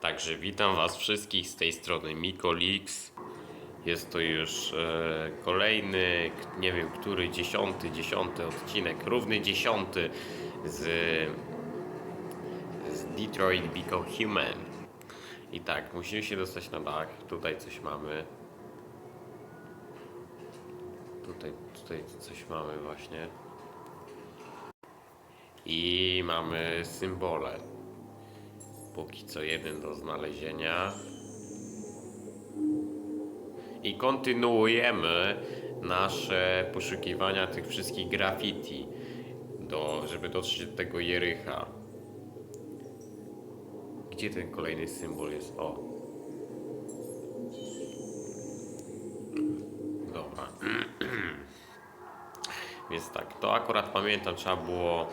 Także witam Was wszystkich z tej strony Mikolix. Jest to już e, kolejny, nie wiem, który, dziesiąty, dziesiąty odcinek, równy dziesiąty z, z Detroit Become Human. I tak, musimy się dostać na dach. Tutaj coś mamy. Tutaj, tutaj coś mamy właśnie. I mamy symbole. Póki co jeden do znalezienia. I kontynuujemy nasze poszukiwania tych wszystkich graffiti, do, żeby dotrzeć do tego Jericha. Gdzie ten kolejny symbol jest? O. Dobra. Więc tak, to akurat pamiętam, trzeba było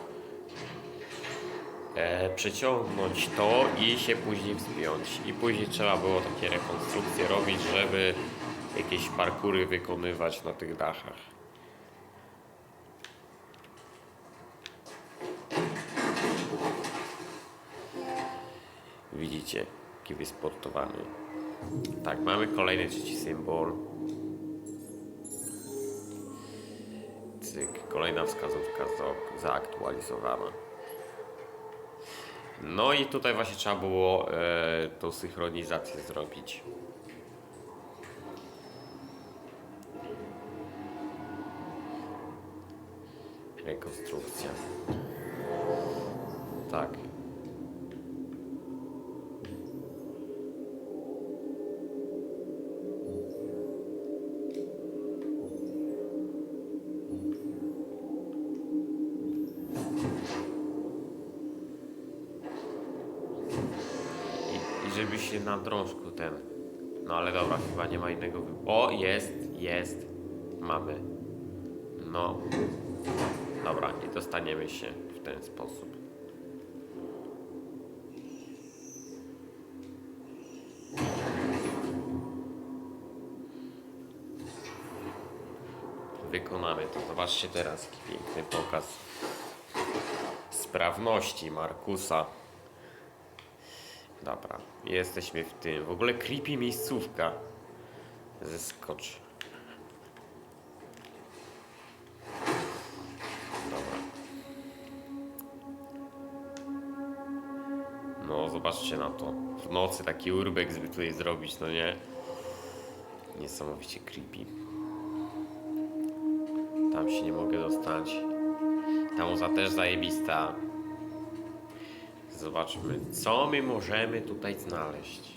e, przeciągnąć to i się później wspiąć. I później trzeba było takie rekonstrukcje robić, żeby jakieś parkury wykonywać na tych dachach. Widzicie, jaki wysportowany. Tak, mamy kolejny trzeci symbol. Cyk, kolejna wskazówka za- zaaktualizowana. No i tutaj właśnie trzeba było e, tą synchronizację zrobić. Rekonstrukcja. Się na drążku ten. No ale dobra, chyba nie ma innego wyboru. O, jest, jest. Mamy. No. Dobra, nie dostaniemy się w ten sposób. Wykonamy to. Zobaczcie teraz, jaki piękny pokaz sprawności Markusa. Dobra, jesteśmy w tym. W ogóle creepy miejscówka. Zeskocz. Dobra. No, zobaczcie na to. W nocy taki urbek by tutaj zrobić, no nie? Niesamowicie creepy. Tam się nie mogę dostać. Ta muza też zajebista. Zobaczmy, co my możemy tutaj znaleźć.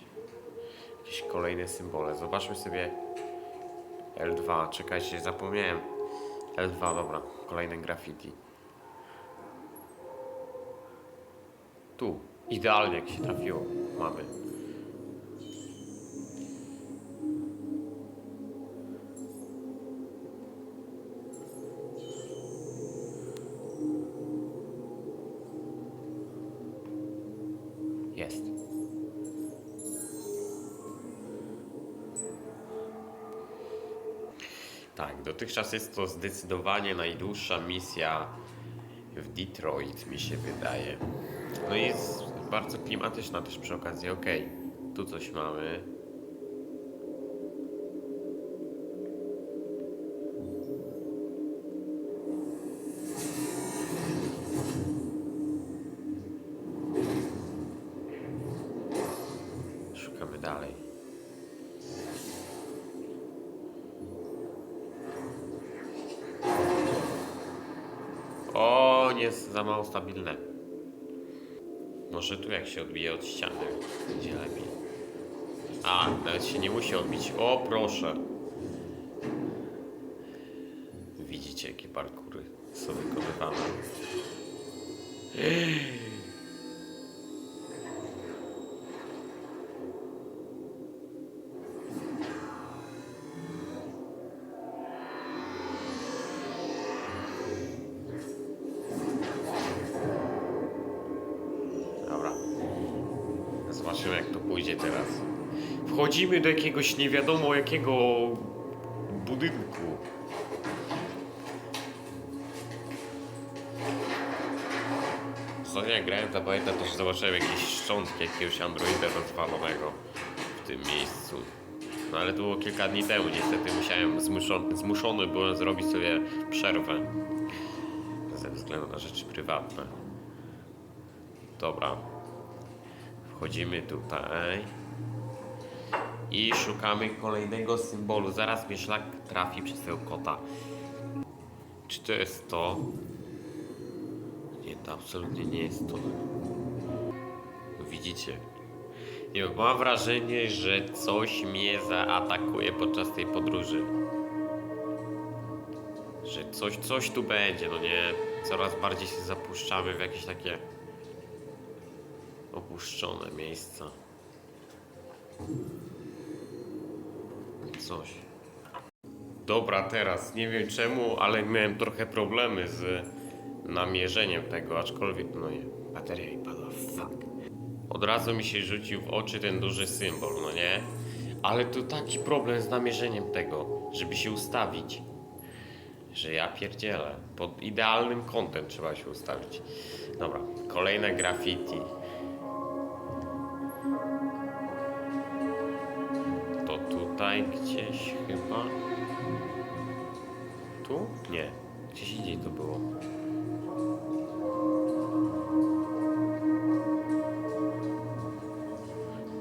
Jakieś kolejne symbole. Zobaczmy sobie L2. Czekajcie, zapomniałem. L2, dobra. Kolejne graffiti. Tu. Idealnie jak się trafiło. Mamy. Tak, dotychczas jest to zdecydowanie najdłuższa misja w Detroit, mi się wydaje. No i jest bardzo klimatyczna też przy okazji. Okej, tu coś mamy. Jest za mało stabilne. Może tu jak się odbije od ściany, będzie lepiej. A, nawet się nie musi odbić. O, proszę. Teraz. Wchodzimy do jakiegoś nie wiadomo jakiego budynku. Ostatnio jak grałem, to pamiętam też zobaczyłem jakieś szczątki jakiegoś androida rozwalonego w tym miejscu. No ale to było kilka dni temu, niestety musiałem, zmuszony, zmuszony byłem zrobić sobie przerwę. Ze względu na rzeczy prywatne. Dobra. Wchodzimy tutaj. I szukamy kolejnego symbolu. Zaraz mnie szlak trafi przez tego kota. Czy to jest to? Nie, to absolutnie nie jest to. Widzicie? Nie mam wrażenie, że coś mnie zaatakuje podczas tej podróży. Że coś, coś tu będzie, no nie? Coraz bardziej się zapuszczamy w jakieś takie opuszczone miejsca. Coś. Dobra, teraz nie wiem czemu, ale miałem trochę problemy z namierzeniem tego, aczkolwiek no nie, bateria mi padła, fuck. Od razu mi się rzucił w oczy ten duży symbol, no nie? Ale tu taki problem z namierzeniem tego, żeby się ustawić, że ja pierdzielę. Pod idealnym kątem trzeba się ustawić. Dobra, kolejne graffiti. Chyba. Tu? Nie. Gdzieś indziej to było.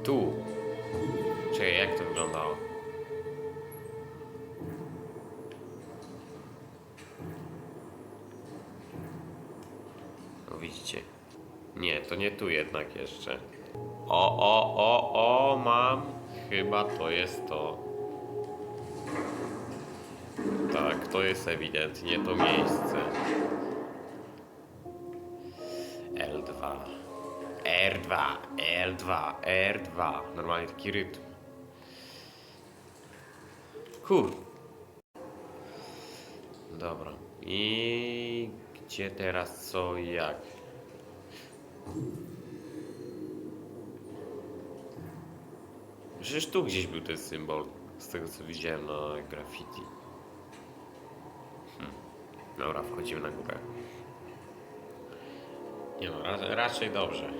Tu. Czekaj, jak to wyglądało? No widzicie. Nie, to nie tu jednak jeszcze. O, o, o, o, mam. Chyba to jest to. To jest ewidentnie to miejsce. L2. R2, L2, R2. Normalnie taki rytm. Kur. Dobra. I gdzie teraz co i jak? Przecież tu gdzieś był ten symbol, z tego co widziałem na graffiti. Dobra, wchodzimy na górę. Nie no, ra raczej dobrze.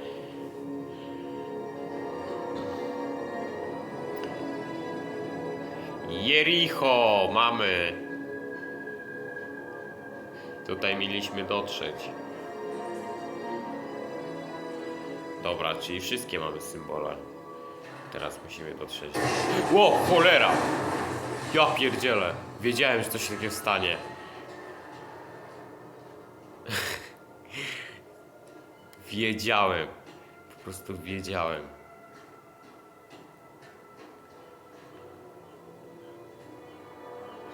Jericho! Mamy! Tutaj mieliśmy dotrzeć. Dobra, czyli wszystkie mamy symbole. Teraz musimy dotrzeć. Ło, cholera! Ja pierdzielę. Wiedziałem, że coś takiego stanie. Wiedziałem. Po prostu wiedziałem.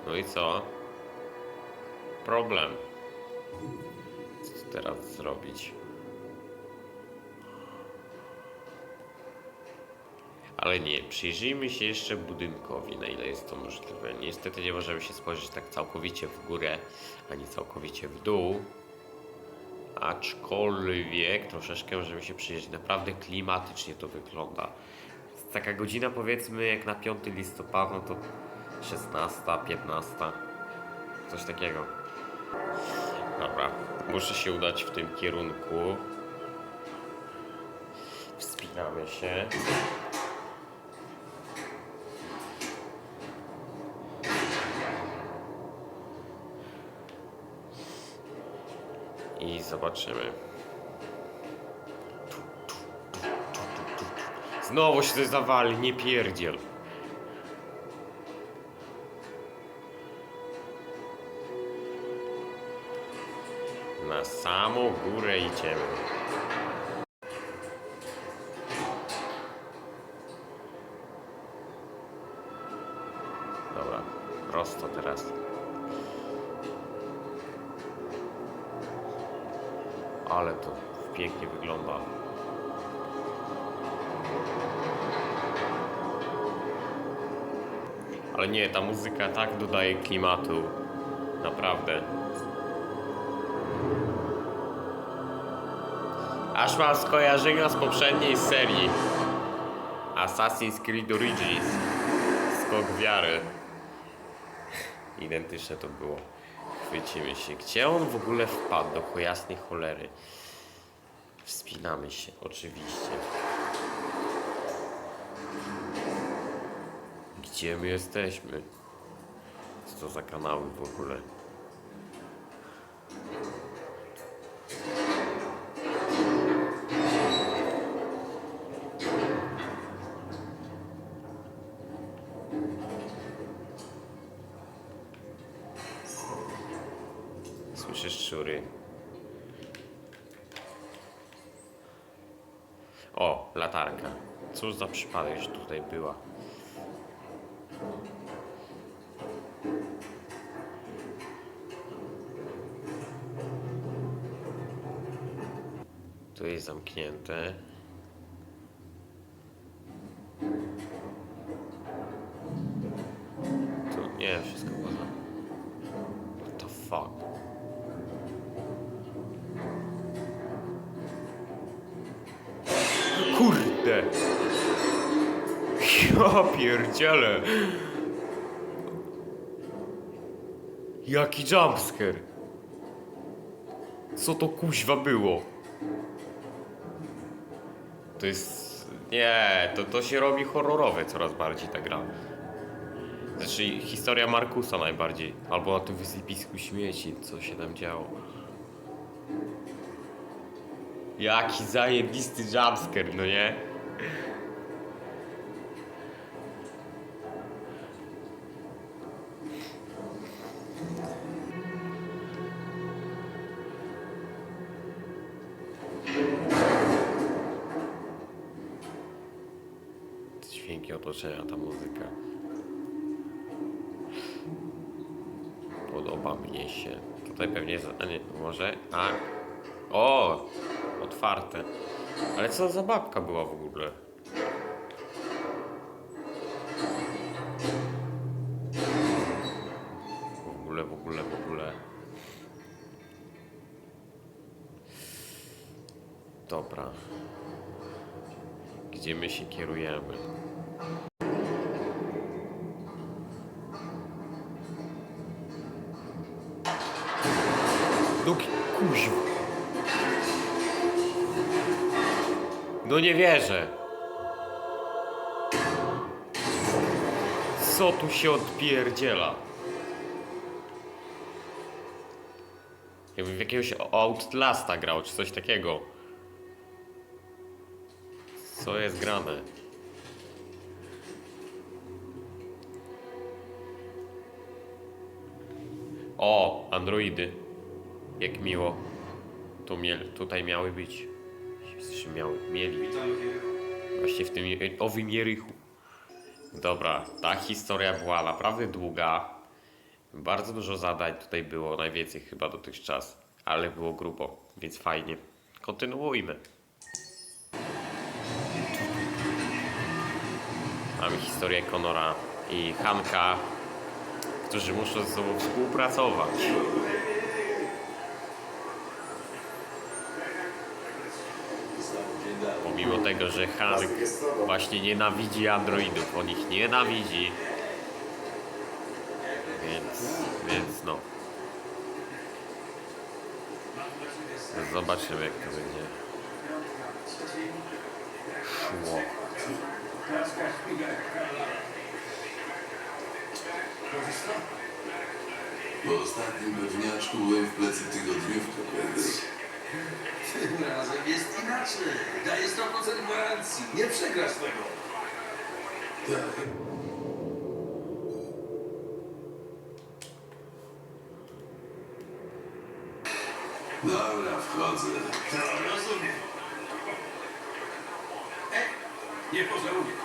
No i co? Problem. Co teraz zrobić? Ale nie, przyjrzyjmy się jeszcze budynkowi, na ile jest to możliwe. Niestety nie możemy się spojrzeć tak całkowicie w górę, ani całkowicie w dół. Aczkolwiek troszeczkę możemy się przyjrzeć. Naprawdę klimatycznie to wygląda. Taka godzina powiedzmy jak na 5 listopada, no to 16, 15. Coś takiego. Dobra, muszę się udać w tym kierunku. Wspinamy się. I zobaczymy. Znowu się zawali, nie pierdziel. Na samą górę idziemy. Ale nie, ta muzyka tak dodaje klimatu. Naprawdę. Aż mam skojarzenia z poprzedniej serii. Assassin's Creed Origins. Skok wiary. Identyczne to było. Chwycimy się. Gdzie on w ogóle wpadł do jasnej cholery? Wspinamy się, oczywiście. Gdzie my jesteśmy? Co to za kanały w ogóle? Słyszysz szury? O, latarka. Cóż za przypadek, że tutaj była. Zamknięte. Tu nie, wszystko poza. What the fuck? Kurde! Ja pierdzielę! Jaki jumpscare! Co to kuźwa było? To jest... Nie, to, to się robi horrorowe coraz bardziej ta gra. Znaczy historia Markusa najbardziej. Albo na tym wysypisku śmieci, co się tam działo. Jaki zajebisty jumpscare, no nie? Otoczenia, ta muzyka. Podoba mnie się. Tutaj pewnie jest. A nie, może. A. O! Otwarte. Ale co za babka była w ogóle? W ogóle, w ogóle, w ogóle. Dobra. Gdzie my się kierujemy? Ki- kuźwa. No nie wierzę. Co tu się odpierdziela? Jakby w jakiegoś Outlasta grał, czy coś takiego. Co jest grane? O, androidy. Jak miło. Tu miel, tutaj miały być. Czy miały, mieli. Właśnie w tym owym Jerichu. Dobra, ta historia była naprawdę długa. Bardzo dużo zadań tutaj było, najwięcej chyba dotychczas, ale było grubo, więc fajnie. Kontynuujmy. Mamy historię Conora i Hanka, którzy muszą ze sobą współpracować. Pomimo tego, że Hank właśnie nienawidzi androidów, on ich nienawidzi. Więc, więc no. Zobaczymy jak to będzie szło. Po ostatnim pewniaczku byłem w plecy tygodniówkę, więc... Tym razem jest inaczej. Daję 100% gwarancji. Nie przegrasz tego. Tak. Dobra, wchodzę. To rozumiem. E, nie pożałujesz.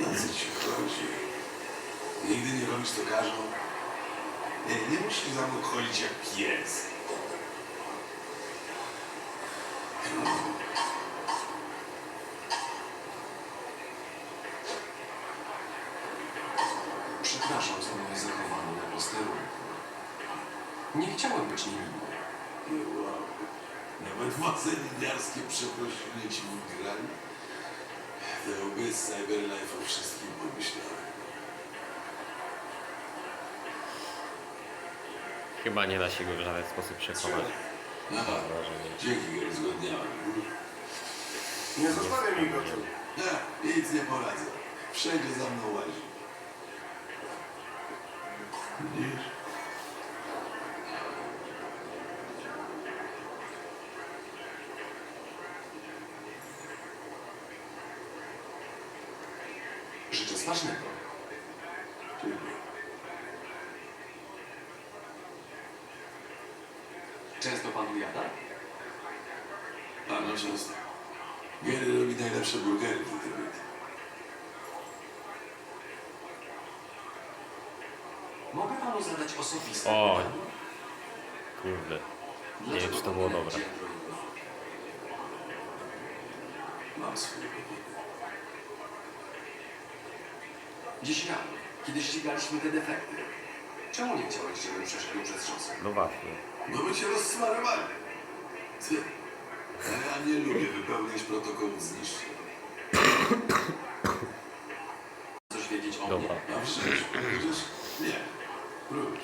Na co ci chodzi? Robisz to każą? Nie, nie musisz za mną chodzić jak pies. Chyba nie da się go w żaden sposób przekonać. Mam wrażenie. dzięki, go zgodniałem. Nie zostawię mi go tu. Ja, nic nie poradzę. Wszędzie za mną łazi. Widzisz? No często. Gary robi najlepsze burgery w Detroit. Mogę panu zadać osobiste O. pytanie? Kurde. Nie wiem, czy to było dobre. Mam swoje powody. Dziś rano, kiedy ścigaliśmy te defekty, czemu nie chciałeś, żebym przeszedł przez szosę? No właśnie. Bo by cię rozsmarowali. Ty. A ja nie lubię wypełniać protokołów zniszczeń. Coś wiedzieć o Dobra. mnie? A przecież? Nie. Wróć.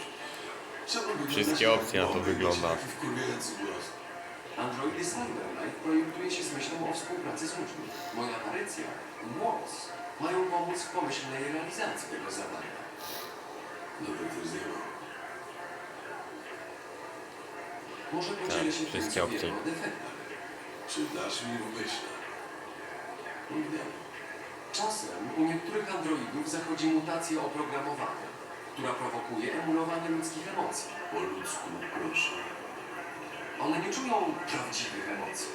Czemu wyglądasz Wszystkie opcje na to bomby i wygląda. Taki wkurwiający głos. Androidy Cyberlife projektuje się z myślą o współpracy z ludźmi. Moja Parycja i Moc mają pomóc w pomyślnej realizacji tego zadania. Dobry ty zjebał. Może podzielę się tym, Tak, wszystkie co opcje. wiem o defektach. Czy dasz mi myśle? Nigdy. Czasem u niektórych androidów zachodzi mutacja oprogramowania, która prowokuje emulowanie ludzkich emocji. Po ludzku, proszę. One nie czują prawdziwych emocji.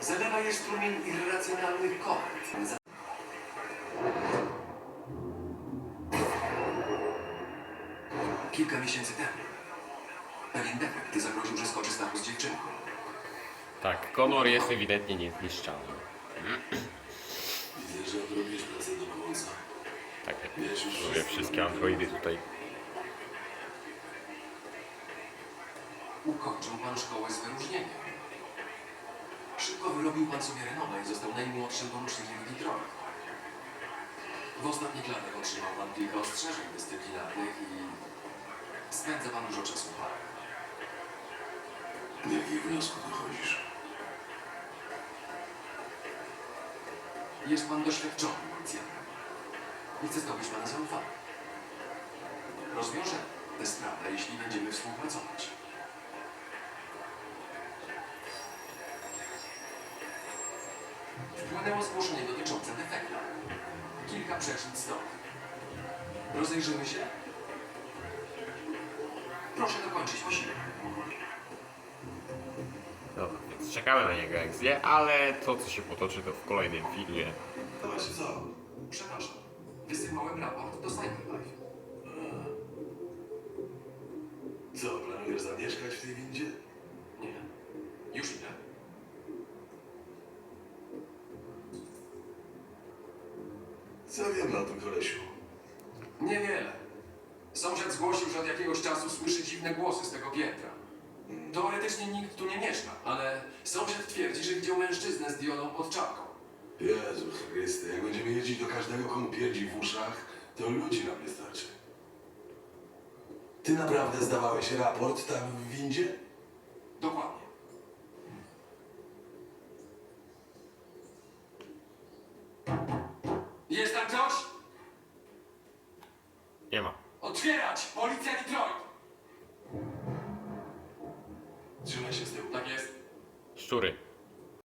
Zalewa je strumień irracjonalnych. Za- Kilka miesięcy temu pewien defekt zagroził, że skoczy stachu z dziewczynką. Tak, Conor jest ewidentnie niezniszczalny. Tak, Wiesz już jak wszystkie androidy tutaj. Ukończył pan szkołę z wyróżnieniem. Szybko wyrobił pan sobie renomę i został najmłodszym porucznikiem w Detroit. W ostatnich latach otrzymał pan kilka ostrzeżeń dyscyplinarnych i spędza pan dużo czasu w parach. Do jakich wniosków dochodzisz? Jest pan doświadczonym policjantem i chcę zdobyć pana zaufanie. Rozwiążę tę sprawę, jeśli będziemy współpracować. Wpłynęło zgłoszenie dotyczące defekta. Kilka przeszlic stąd. Rozejrzymy się? Proszę dokończyć posiłek. Więc czekamy na niego jak zje, ale to co się potoczy to w kolejnym filmie. To właśnie co? Przepraszam. Wysyłałem raport do Cyberlife. Co, planujesz zamieszkać w tej windzie? Nie. Już idę. Co wiemy o tym kolesiu? Niewiele. Sąsiad zgłosił, że od jakiegoś czasu słyszy dziwne głosy z tego piętra. Teoretycznie nikt tu nie mieszka, ale sąsiad twierdzi, że widział mężczyznę z diodą pod czapką. Jezu Chryste, jak będziemy jeździć do każdego, komu pierdzi w uszach, to ludzi nam nie starczy. Ty naprawdę zdawałeś raport tam w windzie? Dokładnie. Szczury.